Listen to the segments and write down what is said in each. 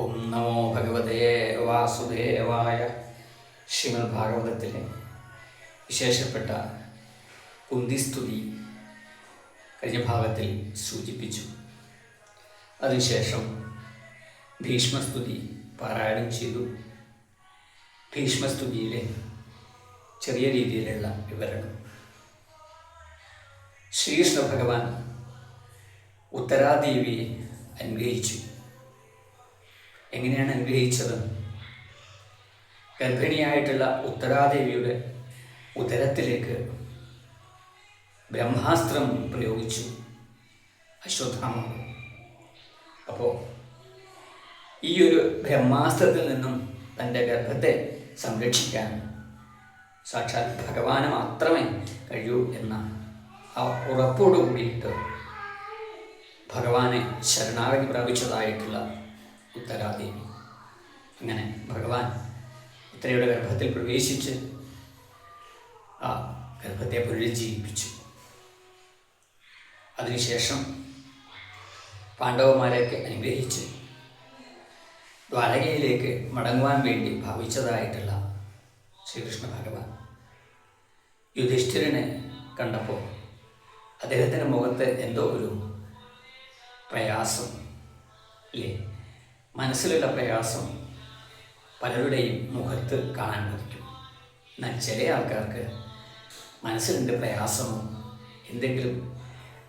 ഓം നമോ ഭഗവതേ വാസുദേവായ ശ്രീമദ് ഭാഗവതത്തിലെ വിശേഷപ്പെട്ട കുന്തിസ്തുതി കഴിഞ്ഞ ഭാഗത്തിൽ സൂചിപ്പിച്ചു. അതിനുശേഷം ഭീഷ്മസ്തുതി പാരായണം ചെയ്തു. ഭീഷ്മസ്തുതിയിലെ ചെറിയ രീതിയിലുള്ള വിവരണം. ശ്രീകൃഷ്ണ ഭഗവാൻ ഉത്തരാദേവിയെ അനുഗ്രഹിച്ചു. എങ്ങനെയാണ് അനുഗ്രഹിച്ചത് ഗർഭിണിയായിട്ടുള്ള ഉത്തരാദേവിയുടെ ഉദരത്തിലേക്ക് ബ്രഹ്മാസ്ത്രം പ്രയോഗിച്ചു. അശ്വത്ഥാമ. അപ്പോൾ ഈ ഒരു ബ്രഹ്മാസ്ത്രത്തിൽ നിന്നും തന്റെ ഗർഭത്തെ സംരക്ഷിക്കാൻ സാക്ഷാൽ ഭഗവാന് മാത്രമേ കഴിയൂ എന്ന ആ ഉറപ്പോടു കൂടിയിട്ട് ഭഗവാനെ ശരണാഗതി പ്രാപിച്ചതായിട്ടുള്ള ഉത്തരാദേവി അങ്ങനെ ഭഗവാൻ ഉത്തരയുടെ ഗർഭത്തിൽ പ്രവേശിച്ച് ആ ഗർഭത്തെ പുനരുജ്ജീവിപ്പിച്ചു. അതിനുശേഷം പാണ്ഡവന്മാരെയൊക്കെ അനുഗ്രഹിച്ച് ദ്വാരകയിലേക്ക് മടങ്ങുവാൻ വേണ്ടി ഭാവിച്ചതായിട്ടുള്ള ശ്രീകൃഷ്ണ ഭഗവാൻ യുധിഷ്ഠിരനെ കണ്ടപ്പോൾ അദ്ദേഹത്തിന്റെ മുഖത്ത് എന്തോ ഒരു പ്രയാസം അല്ലേ മനസ്സിലുള്ള പ്രയാസം പലരുടെയും മുഖത്ത് കാണാൻ പറ്റും. എന്നാൽ ചില ആൾക്കാർക്ക് മനസ്സിലുണ്ട് പ്രയാസമോ എന്തെങ്കിലും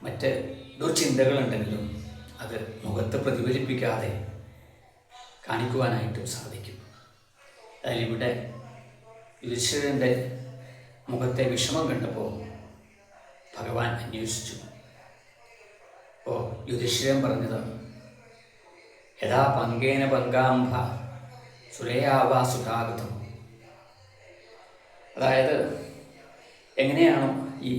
മറ്റ് ദുർചിന്തകളുണ്ടെങ്കിലും അത് മുഖത്ത് പ്രതിഫലിപ്പിക്കാതെ കാണിക്കുവാനായിട്ടും സാധിക്കും. അതിലിവിടെ യുധിഷ്ഠിരന്റെ മുഖത്തെ വിഷമം കണ്ടപ്പോൾ ഭഗവാൻ അന്വേഷിച്ചു. ഓ യുധിഷ്ഠിരൻ പറഞ്ഞത് യഥാ പങ്കേന പങ്കാംഭ സുരയാവാ സുഖാഗതം. അതായത് എങ്ങനെയാണോ ഈ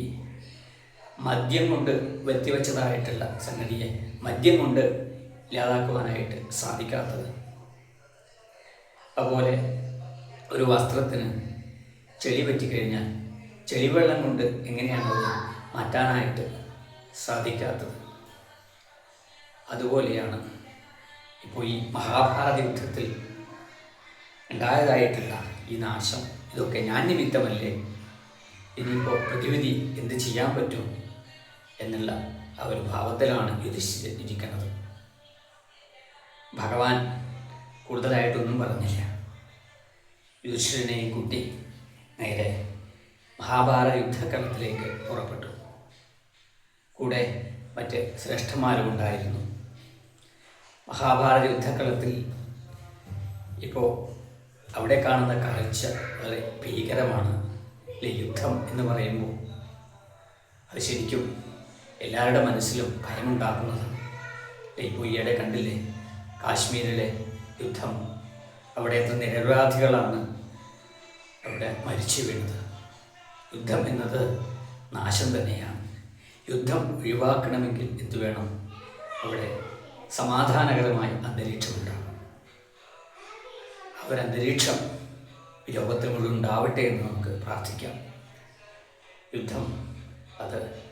മദ്യം കൊണ്ട് വരുത്തിവെച്ചതായിട്ടുള്ള സംഗതിയെ മദ്യം കൊണ്ട് ഇല്ലാതാക്കുവാനായിട്ട് സാധിക്കാത്തത്. അതുപോലെ ഒരു വസ്ത്രത്തിന് ചെളി പറ്റിക്കഴിഞ്ഞാൽ ചെളിവെള്ളം കൊണ്ട് എങ്ങനെയാണോ മാറ്റാനായിട്ട് സാധിക്കാത്തത്. അതുപോലെയാണ് ഇപ്പോൾ ഈ മഹാഭാരത യുദ്ധത്തിൽ ഉണ്ടായതായിട്ടുള്ള ഈ നാശം ഇതൊക്കെ ഞാൻ നിമിത്തമല്ലേ ഇനിയിപ്പോൾ പ്രതിവിധി എന്ത് ചെയ്യാൻ പറ്റും എന്നുള്ള ആ ഒരു ഭാവത്തിലാണ് യുധിഷ്ഠിരൻ ഇരിക്കുന്നത്. ഭഗവാൻ കൂടുതലായിട്ടൊന്നും പറഞ്ഞില്ല. യുധിഷ്ഠിരനെയും കൂട്ടി നേരെ മഹാഭാരത യുദ്ധക്കളത്തിലേക്ക് പുറപ്പെട്ടു. കൂടെ മറ്റ് ശ്രേഷ്ഠന്മാരും ഉണ്ടായിരുന്നു. മഹാഭാരത യുദ്ധക്കളത്തിൽ ഇപ്പോൾ അവിടെ കാണുന്ന കാഴ്ച വളരെ ഭീകരമാണ്. അല്ലെ യുദ്ധം എന്ന് പറയുമ്പോൾ അത് ശരിക്കും എല്ലാവരുടെ മനസ്സിലും ഭയമുണ്ടാക്കുന്നതാണ്. അല്ലെ ഇപ്പോൾ ഈയിടെ കണ്ടില്ലേ കാശ്മീരിലെ യുദ്ധം. അവിടെ എത്ര നിരപരാധികളാണ് അവിടെ മരിച്ചു വീണത്. യുദ്ധം എന്നത് നാശം തന്നെയാണ്. യുദ്ധം ഒഴിവാക്കണമെങ്കിൽ എന്തു വേണം അവിടെ? സമാധാനകരമായ അന്തരീക്ഷമുണ്ടാകും. അവരന്തരീക്ഷം ലോകത്തിൽ മുഴുവൻ ഉണ്ടാവട്ടെ എന്ന് നമുക്ക് പ്രാർത്ഥിക്കാം. യുദ്ധം അത്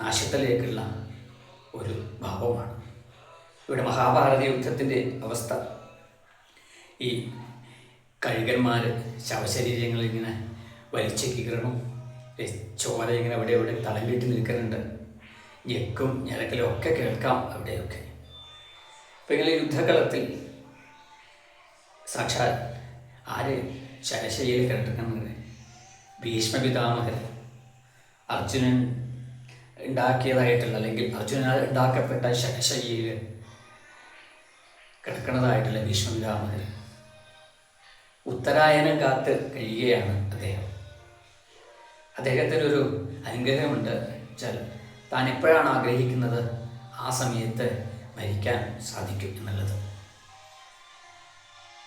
നാശത്തിലേക്കുള്ള ഒരു ഭാവമാണ്. ഇവിടെ മഹാഭാരത യുദ്ധത്തിന്റെ അവസ്ഥ. ഈ കഴുകന്മാർ ശവശരീരങ്ങൾ ഇങ്ങനെ വലിച്ചു കീറണം. ചോര ഇങ്ങനെ അവിടെ ഇവിടെ തളം കെട്ടി നിൽക്കുന്നുണ്ട്. ഞെക്കും ഞരക്കലും ഒക്കെ കേൾക്കാം അവിടെയൊക്കെ. അപ്പം യുദ്ധകലത്തിൽ സാക്ഷാൽ ആര് ശരശയിൽ കിടക്കുന്നത് ഭീഷ്മപിതാമഹൻ അർജുനൻ ഉണ്ടാക്കിയതായിട്ടുള്ള അല്ലെങ്കിൽ അർജുനാൽ ഉണ്ടാക്കപ്പെട്ട ശരശയിൽ കിടക്കുന്നതായിട്ടുള്ള ഭീഷ്മപിതാമഹൻ ഉത്തരായനം കാത്ത് കഴിയുകയാണ് അദ്ദേഹം. അദ്ദേഹത്തിനൊരു അനുഗ്രഹമുണ്ട്. വെച്ചാൽ താൻ എപ്പോഴാണ് ആഗ്രഹിക്കുന്നത്? ആ സമയത്ത് മരിക്കാൻ സാധിക്കും എന്നുള്ളത്.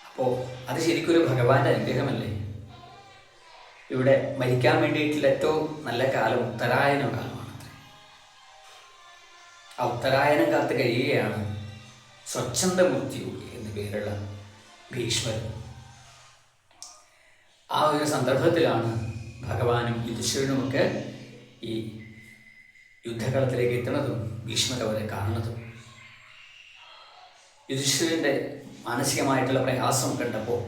അപ്പോൾ അത് ശരിക്കൊരു ഭഗവാന്റെ അനുഗ്രഹമല്ലേ? ഇവിടെ മരിക്കാൻ വേണ്ടിയിട്ടുള്ള ഏറ്റവും നല്ല കാലം ഉത്തരായന കാലമാണ് ആ ഉത്തരായനം കാത്ത് കഴിയുകയാണ് സ്വച്ഛന്ദമൂർത്തി എന്ന് പേരുള്ള ഭീഷ്മർ ആ ഒരു സന്ദർഭത്തിലാണ് ഭഗവാനും യുധിഷ്ഠിരനുമൊക്കെ ഈ യുദ്ധകളത്തിലേക്ക് എത്തുന്നതും ഭീഷ്മർ അവരെ കാണുന്നതും യുധിഷ്ഠിരന്റെ മാനസികമായിട്ടുള്ള പ്രയാസം കണ്ടപ്പോൾ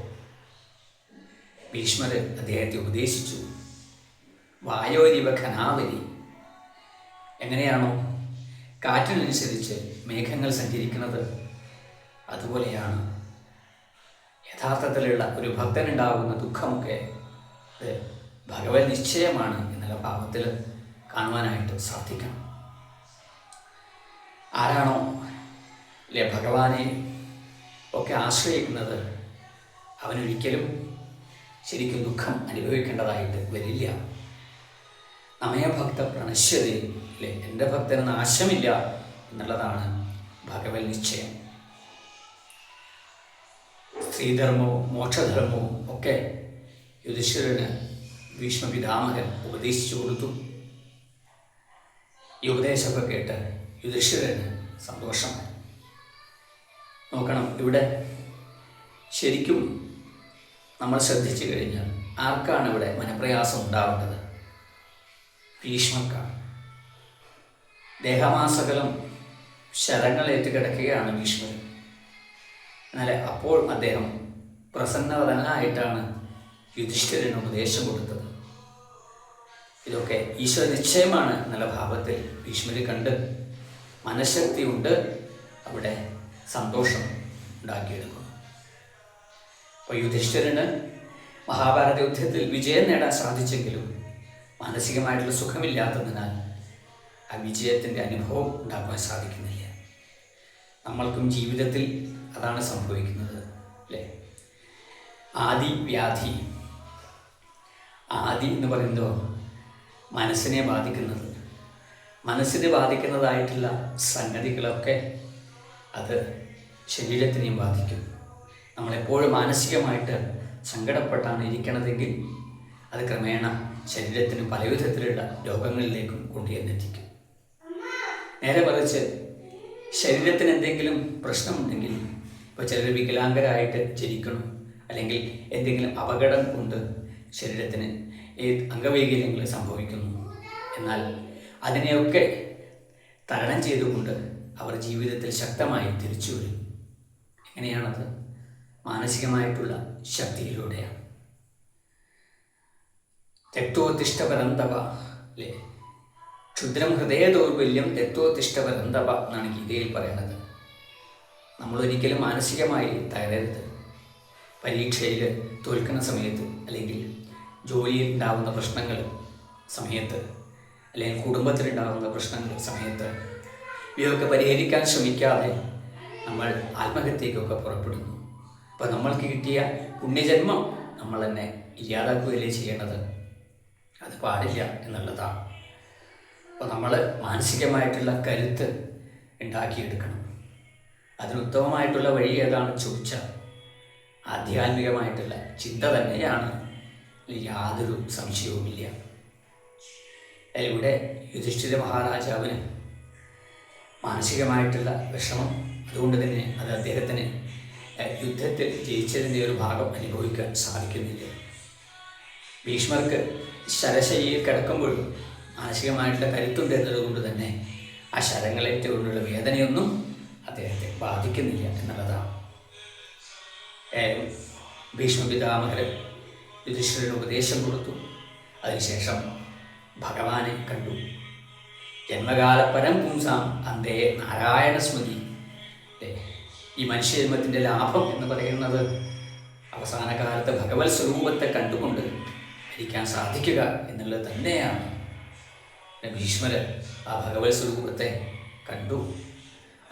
ഭീഷ്മർ അദ്ദേഹത്തെ ഉപദേശിച്ചു. വായോരിവ ഖനാവലി എങ്ങനെയാണോ? കാറ്റിനനുസരിച്ച് മേഘങ്ങൾ സഞ്ചരിക്കുന്നത് അതുപോലെയാണ്. യഥാർത്ഥത്തിലുള്ള ഒരു ഭക്തനുണ്ടാകുന്ന ദുഃഖമൊക്കെ ഇത് ഭഗവത് നിശ്ചയമാണ് എന്നുള്ള ഭാവത്തിൽ കാണുവാനായിട്ട് സാധിക്കണം. ആരാണോ അല്ലെ ഭഗവാനെ ഒക്കെ ആശ്രയിക്കുന്നത് അവനൊരിക്കലും ശരിക്കും ദുഃഖം അനുഭവിക്കേണ്ടതായിട്ട് വരില്ല. അമയഭക്ത പ്രണശ്യത അല്ലേ എന്റെ ഭക്തന് നാശമില്ല എന്നുള്ളതാണ് ഭഗവത് നിശ്ചയം. സ്ത്രീധർമ്മവും മോക്ഷധർമ്മവും ഒക്കെ യുധിഷ്ഠിരന് ഭീഷ്മപിതാമകൻ ഉപദേശിച്ചു കൊടുത്തു. ഈ ഉപദേശമൊക്കെ കേട്ട് യുധിഷ്ഠിരന് സന്തോഷമായി. നോക്കണം. ഇവിടെ ശരിക്കും നമ്മൾ ശ്രദ്ധിച്ചു കഴിഞ്ഞാൽ ആർക്കാണ് ഇവിടെ മനപ്രയാസം ഉണ്ടാവേണ്ടത്? ഭീഷ്മക്കാണ് ദേഹമാസകലം ശരങ്ങളേറ്റ് കിടക്കുകയാണ് ഭീഷ്മർ. എന്നാൽ അപ്പോൾ അദ്ദേഹം പ്രസന്നവതനായിട്ടാണ് യുധിഷ്ഠിരന് ഉപദേശം കൊടുത്തത്. ഇതൊക്കെ ഈശ്വര നിശ്ചയമാണ് എന്നുള്ള ഭാവത്തിൽ ഭീഷ്മര് കണ്ട് മനഃശക്തിയുണ്ട് അവിടെ. സന്തോഷം ഉണ്ടാക്കിയെടുക്കുന്നു അപ്പോൾ യുധിഷ്ഠിരന് മഹാഭാരത യുദ്ധത്തിൽ വിജയം നേടാൻ സാധിച്ചെങ്കിലും മാനസികമായിട്ടുള്ള സുഖമില്ലാത്തതിനാൽ ആ വിജയത്തിന്റെ അനുഭവം ഉണ്ടാക്കുവാൻ സാധിക്കുന്നില്ല. നമ്മൾക്കും ജീവിതത്തിൽ അതാണ് സംഭവിക്കുന്നത് അല്ലേ? ആദി വ്യാധി. ആദി എന്ന് പറയുന്നതോ മനസ്സിനെ ബാധിക്കുന്നത്. മനസ്സിനെ ബാധിക്കുന്നതായിട്ടുള്ള സംഗതികളൊക്കെ അത് ശരീരത്തിനെയും ബാധിക്കും നമ്മളെപ്പോഴും മാനസികമായിട്ട് സങ്കടപ്പെട്ടാണ് ഇരിക്കണതെങ്കിൽ അത് ക്രമേണ ശരീരത്തിന് പലവിധത്തിലുള്ള രോഗങ്ങളിലേക്കും കൊണ്ടുചെന്നെത്തിക്കും. നേരെ മറിച്ച് ശരീരത്തിന് എന്തെങ്കിലും പ്രശ്നമുണ്ടെങ്കിൽ ഇപ്പോൾ ചിലർ വികലാംഗരായിട്ട് ജനിക്കണം അല്ലെങ്കിൽ എന്തെങ്കിലും അപകടം കൊണ്ട് ശരീരത്തിന് ഈ അംഗവൈകല്യങ്ങൾ സംഭവിക്കുന്നു. എന്നാൽ അതിനെയൊക്കെ തരണം ചെയ്തുകൊണ്ട് അവർ ജീവിതത്തിൽ ശക്തമായി തിരിച്ചു വരും. എങ്ങനെയാണത്? മാനസികമായിട്ടുള്ള ശക്തിയിലൂടെയാണ്. രക്തോത്തിഷ്ടപരന്തവ അല്ലേ ക്ഷുദ്രം ഹൃദയ ദൗർബല്യം രക്തോത്തിഷ്ടപരന്തവ എന്നാണ് ഗീതയിൽ പറയുന്നത് നമ്മളൊരിക്കലും മാനസികമായി തകരരുത്. പരീക്ഷയിൽ തോൽക്കുന്ന സമയത്ത് അല്ലെങ്കിൽ ജോലിയിൽ ഉണ്ടാകുന്ന പ്രശ്നങ്ങൾ സമയത്ത് അല്ലെങ്കിൽ കുടുംബത്തിലുണ്ടാകുന്ന പ്രശ്നങ്ങൾ സമയത്ത് ഇവയൊക്കെ പരിഹരിക്കാൻ ശ്രമിക്കാതെ നമ്മൾ ആത്മഹത്യക്കൊക്കെ പുറപ്പെടുന്നു. അപ്പം നമ്മൾക്ക് കിട്ടിയ പുണ്യജന്മം നമ്മൾ തന്നെ ഇല്ലാതാക്കുകയല്ലേ ചെയ്യേണ്ടത്? അത് പാടില്ല എന്നുള്ളതാണ്. അപ്പോൾ നമ്മൾ മാനസികമായിട്ടുള്ള കരുത്ത് ഉണ്ടാക്കിയെടുക്കണം. അതിനുത്തമമായിട്ടുള്ള വഴി ഏതാണ് ചോദിച്ചാൽ ആധ്യാത്മികമായിട്ടുള്ള ചിന്ത തന്നെയാണ്. യാതൊരു സംശയവുമില്ല. അതിലൂടെ യുധിഷ്ഠിര മഹാരാജാവിന് മാനസികമായിട്ടുള്ള വിഷമം. അതുകൊണ്ട് തന്നെ അത് അദ്ദേഹത്തിന് യുദ്ധത്തിൽ ജയിച്ചതിന്റെ ഒരു ഭാഗം അനുഭവിക്കാൻ സാധിക്കുന്നില്ല. ഭീഷ്മർക്ക് ശരശയ്യയിൽ കിടക്കുമ്പോൾ മാനസികമായിട്ടുള്ള കരുത്തുണ്ട് എന്നതുകൊണ്ട് തന്നെ ആ ശരങ്ങളേറ്റുകൊണ്ടുള്ള വേദനയൊന്നും അദ്ദേഹത്തെ ബാധിക്കുന്നില്ല എന്നുള്ളതാണ്. ഭീഷ്മപിതാമഹരൻ യുധിഷ്ഠിരന് ഉപദേശം കൊടുത്തു. അതിനുശേഷം ഭഗവാനെ കണ്ടു. ജന്മകാല പരം പുംസാം അന്തേ നാരായണ സ്മൃതി അല്ലേ? ഈ മനുഷ്യജന്മത്തിന്റെ ലാഭം എന്ന് പറയുന്നത് അവസാന കാലത്ത് ഭഗവത് സ്വരൂപത്തെ കണ്ടുകൊണ്ട് ഭരിക്കാൻ സാധിക്കുക എന്നുള്ളത് തന്നെയാണ്. ഭീഷ്മര് ആ ഭഗവത് സ്വരൂപത്തെ കണ്ടു.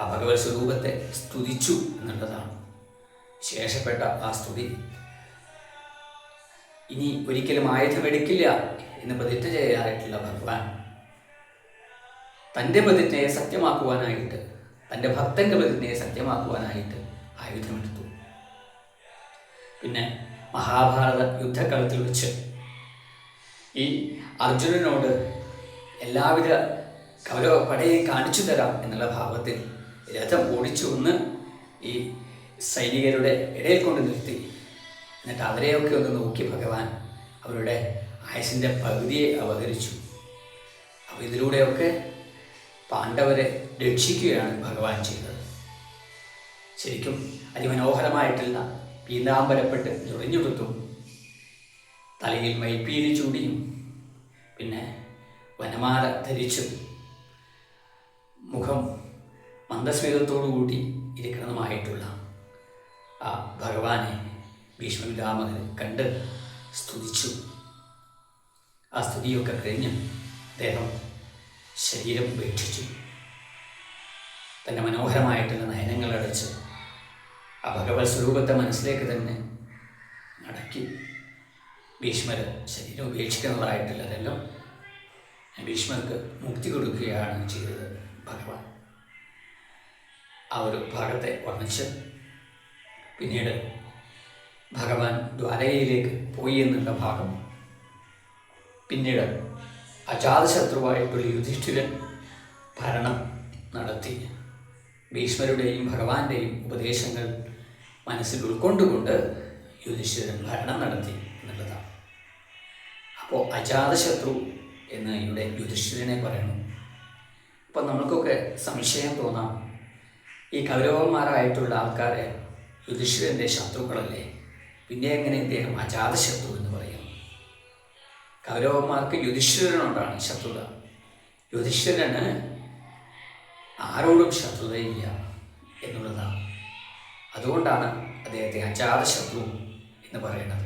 ആ ഭഗവത് സ്വരൂപത്തെ സ്തുതിച്ചു എന്നുള്ളതാണ് ശേഷപ്പെട്ട ആ സ്തുതി. ഇനി ഒരിക്കലും ആയുധമെടുക്കില്ല എന്ന് പ്രതിജ്ഞ ചെയ്യാറായിട്ടുള്ള ഭഗവാൻ തന്റെ പ്രതിജ്ഞയെ സത്യമാക്കുവാനായിട്ട് തന്റെ ഭക്തന്റെ പ്രതിജ്ഞയെ സത്യമാക്കുവാനായിട്ട് ആയുധമെടുത്തു പിന്നെ മഹാഭാരത യുദ്ധക്കളത്തിൽ വെച്ച് ഈ അർജുനനോട് എല്ലാവിധ കൗരവ പടയെ കാണിച്ചു തരാം എന്നുള്ള ഭാവത്തിൽ രഥം ഓടിച്ചു ഒന്ന് ഈ സൈനികരുടെ ഇടയിൽ കൊണ്ട് നിർത്തി. എന്നിട്ട് അവരെയൊക്കെ ഒന്ന് നോക്കി ഭഗവാൻ അവരുടെ ആയുസിന്റെ പകുതിയെ അവതരിച്ചു. അപ്പോൾ ഇതിലൂടെയൊക്കെ പാണ്ഡവരെ രക്ഷിക്കുകയാണ് ഭഗവാൻ ചെയ്തത്. ശരിക്കും അതിമനോഹരമായിട്ടുള്ള പീതാംബരപ്പെട്ട് ഞൊറിഞ്ഞുടുത്തും തലയിൽ മൈപ്പീലി ചൂടിയും. പിന്നെ വനമാല ധരിച്ചും. മുഖം മന്ദസ്മിതത്തോടു കൂടി ഇരിക്കണമായിട്ടുള്ള ആ ഭഗവാനെ ഭീഷ്മപിതാമകൻ കണ്ട് സ്തുതിച്ചു. ആ സ്തുതിയൊക്കെ കഴിഞ്ഞ് അദ്ദേഹം ശരീരം ഉപേക്ഷിച്ചു. തന്റെ മനോഹരമായിട്ടുള്ള നയനങ്ങളടച്ച് ആ ഭഗവത് സ്വരൂപത്തെ മനസ്സിലേക്ക് തന്നെ അടക്കി ഭീഷ്മർ ശരീരം ഉപേക്ഷിക്കുന്നതായിട്ടുള്ളതെല്ലാം ഭീഷ്മർക്ക് മുക്തി കൊടുക്കുകയാണ് ചെയ്തത് ഭഗവാൻ. ആ ഒരു ഭാഗത്തെ വർണിച്ച് പിന്നീട് ഭഗവാൻ ദ്വാരകയിലേക്ക് പോയി എന്നുള്ള ഭാഗം പിന്നീട് അജാതശത്രുവായിട്ടുള്ള യുധിഷ്ഠിരൻ ഭരണം നടത്തി. ഭീഷ്മരുടെയും ഭഗവാന്റെയും ഉപദേശങ്ങൾ മനസ്സിൽ ഉൾക്കൊണ്ടുകൊണ്ട് യുധിഷ്ഠിരൻ ഭരണം നടത്തി എന്നുള്ളതാണ്. അപ്പോൾ അജാതശത്രു എന്ന് ഇവിടെ യുധിഷ്ഠിരനെ പറയുന്നു. അപ്പം നമുക്കൊക്കെ സംശയം തോന്നാം ഈ കൗരവന്മാരായിട്ടുള്ള ആൾക്കാരെ യുധിഷ്ഠിരന്റെ ശത്രുക്കളല്ലേ? പിന്നെ എങ്ങനെ ഇദ്ദേഹം അജാതശത്രു എന്ന് പറയാം? കൗരവന്മാർക്ക് യുധിഷ്ഠിരനോടാണ് ശത്രുത. യുധിഷ്ഠിരന് ആരോടും ശത്രുതയില്ല എന്നുള്ളതാണ്. അതുകൊണ്ടാണ് അദ്ദേഹത്തെ അജാതശത്രു എന്ന് പറയുന്നത്.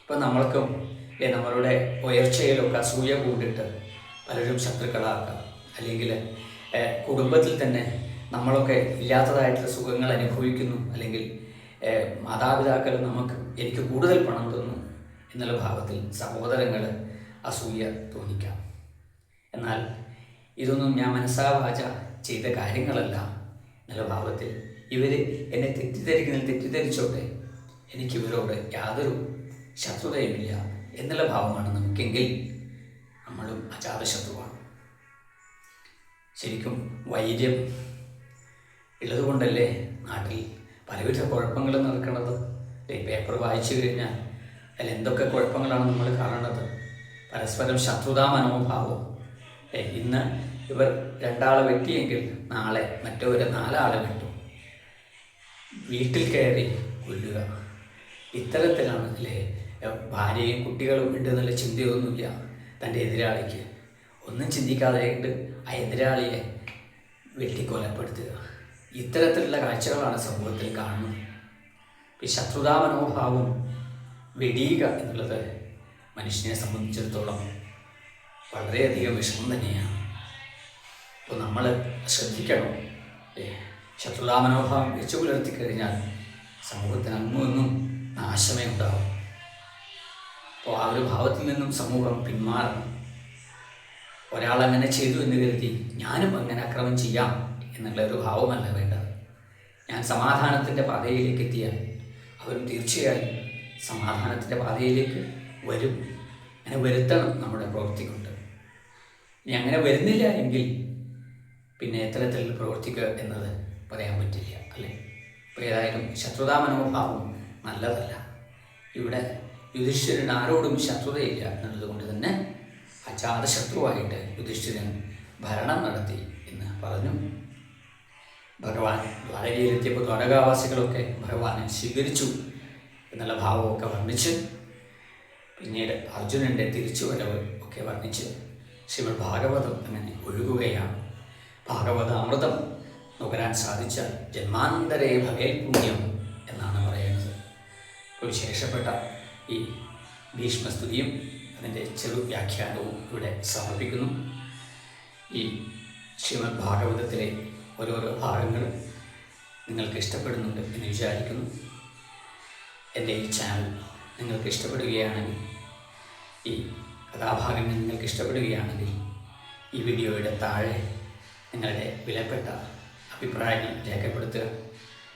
ഇപ്പം നമ്മൾക്കും നമ്മളുടെ ഉയർച്ചയിലൊക്കെ അസൂയ കൂടിയിട്ട് പലരും ശത്രുക്കളാക്കാം. അല്ലെങ്കിൽ കുടുംബത്തിൽ തന്നെ നമ്മളൊക്കെ ഇല്ലാത്തതായിട്ടുള്ള സുഖങ്ങൾ അനുഭവിക്കുന്നു. അല്ലെങ്കിൽ മാതാപിതാക്കൾ നമുക്ക് എനിക്ക് കൂടുതൽ പണം തന്നു. എന്നുള്ള ഭാവത്തിൽ സഹോദരങ്ങൾ അസൂയ തോന്നിക്കാം. എന്നാൽ ഇതൊന്നും ഞാൻ മനസ്സാവാച ചെയ്ത കാര്യങ്ങളല്ല എന്നുള്ള ഭാവത്തിൽ ഇവർ എന്നെ തെറ്റിദ്ധരിക്കുന്നതിൽ തെറ്റിദ്ധരിച്ചോട്ടെ എനിക്ക് ഇവരോട് യാതൊരു ശത്രുതയുമില്ല എന്നുള്ള ഭാവമാണ് നമുക്കെങ്കിൽ നമ്മളും അജാത ശത്രുവാണ്. ശരിക്കും വൈര്യം ഉള്ളതുകൊണ്ടല്ലേ നാട്ടിൽ പലവിധ കുഴപ്പങ്ങളും നടക്കുന്നത്? പേപ്പർ വായിച്ചു കഴിഞ്ഞാൽ അതിൽ എന്തൊക്കെ കുഴപ്പങ്ങളാണ് നമ്മൾ കാണുന്നത്? പരസ്പരം ശത്രുതാ മനോഭാവം ഏ, ഇന്ന് ഇവർ രണ്ടാൾ വെട്ടിയെങ്കിൽ നാളെ മറ്റൊരു നാലാളെ വെട്ടും. വീട്ടിൽ കയറി കൊല്ലുക. ഇത്തരത്തിലാണ് അല്ലേ ഭാര്യയും കുട്ടികളും ഉണ്ട് എന്നുള്ള ചിന്തയൊന്നുമില്ല തന്റെ എതിരാളിക്ക്. ഒന്നും ചിന്തിക്കാതെ ആ എതിരാളിയെ വെട്ടിക്കൊലപ്പെടുത്തുക. ഇത്തരത്തിലുള്ള കാഴ്ചകളാണ് സമൂഹത്തിൽ കാണുന്നത്. ശത്രുതാ മനോഭാവം വെടിയുക എന്നുള്ളത് മനുഷ്യനെ സംബന്ധിച്ചിടത്തോളം വളരെയധികം വിഷമം തന്നെയാണ്. അപ്പോൾ നമ്മൾ ശ്രദ്ധിക്കണം. ശത്രുതാ മനോഭാവം വെച്ചു പുലർത്തി കഴിഞ്ഞാൽ സമൂഹത്തിന് അങ്ങൊന്നും നാശമേ ഉണ്ടാവും. അപ്പോൾ ആ ഒരു ഭാവത്തിൽ നിന്നും സമൂഹം പിന്മാറണം. ഒരാൾ അങ്ങനെ ചെയ്തു എന്ന് കരുതി ഞാനും അങ്ങനെ അക്രമം ചെയ്യാം എന്നുള്ള ഒരു ഭാവമല്ല വേണ്ടത്. ഞാൻ സമാധാനത്തിന്റെ പാതയിലേക്ക് എത്തിയാൽ അവരും തീർച്ചയായും സമാധാനത്തിന്റെ പാതയിലേക്ക് വരും. അങ്ങനെ വരുത്തണം നമ്മുടെ പ്രവൃത്തി കൊണ്ട്. ഇനി അങ്ങനെ വരുന്നില്ല എങ്കിൽ പിന്നെ എത്തരത്തിൽ പ്രവർത്തിക്കുക എന്നത് പറയാൻ പറ്റില്ല അല്ലേ? അപ്പോൾ ഏതായാലും ശത്രുതാ മനോഭാവം നല്ലതല്ല. ഇവിടെ യുധിഷ്ഠിരൻ ആരോടും ശത്രുതയില്ല എന്നുള്ളത് കൊണ്ട് തന്നെ അജാതശത്രുവായിട്ട് യുധിഷ്ഠിരൻ ഭരണം നടത്തി എന്ന് പറഞ്ഞു. ഭഗവാൻ ദ്വാരകയിലെത്തിയപ്പോൾ ദ്വാരകാവാസികളൊക്കെ ഭഗവാനെ സ്വീകരിച്ചു. എന്നുള്ള ഭാവമൊക്കെ വർണിച്ച് പിന്നീട് അർജുനന്റെ തിരിച്ചുവരവ് ഒക്കെ വർണിച്ച് ശ്രീമദ് ഭാഗവതം അങ്ങനെ ഒഴുകുകയാണ്. ഭാഗവത അമൃതം നുകരാൻ സാധിച്ച ജന്മാന്തരേ ഭവേൽ പുണ്യം എന്നാണ് പറയുന്നത്. ഒരു വിശേഷപ്പെട്ട ഈ ഭീഷ്മസ്തുതിയും അതിന്റെ ചെറു വ്യാഖ്യാനവും ഇവിടെ സമർപ്പിക്കുന്നു. ഈ ശ്രീമദ് ഭാഗവതത്തിലെ ഓരോരോ ഭാഗങ്ങളും നിങ്ങൾക്ക് ഇഷ്ടപ്പെടുന്നുണ്ട് എന്ന് വിചാരിക്കുന്നു. എന്റെ ഈ ചാനൽ നിങ്ങൾക്ക് ഇഷ്ടപ്പെടുകയാണെങ്കിൽ ഈ കഥാഭാഗങ്ങൾ നിങ്ങൾക്ക് ഇഷ്ടപ്പെടുകയാണെങ്കിൽ ഈ വീഡിയോയുടെ താഴെ നിങ്ങളുടെ വിലപ്പെട്ട അഭിപ്രായങ്ങൾ രേഖപ്പെടുത്തുക.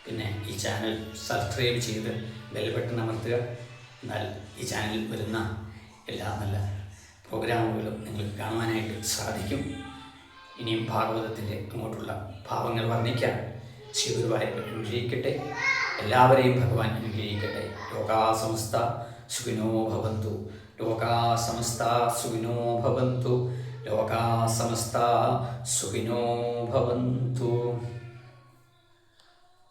പിന്നെ ഈ ചാനൽ സബ്സ്ക്രൈബ് ചെയ്ത് ബെൽ ബട്ടൺ അമർത്തുക. എന്നാൽ ഈ ചാനലിൽ വരുന്ന എല്ലാ നല്ല പ്രോഗ്രാമുകളും നിങ്ങൾക്ക് കാണുവാനായിട്ട് സാധിക്കും. ഇനിയും ഭാഗവതത്തിന്റെ അങ്ങോട്ടുള്ള ഭാവങ്ങൾ വർണിക്കാൻ ശ്രീഗുരുവായൂർ അനുഗ്രഹിക്കട്ടെ. എല്ലാവരെയും ഭഗവാൻ അനുഗ്രഹിക്കട്ടെ. ലോകാ സുഖിനോ ഭവന്തു. ലോകാ സമസ്ത സുഖിനോ ഭവന്തു. ലോകാ സമസ്ത സുഖിനോ ഭവന്തു.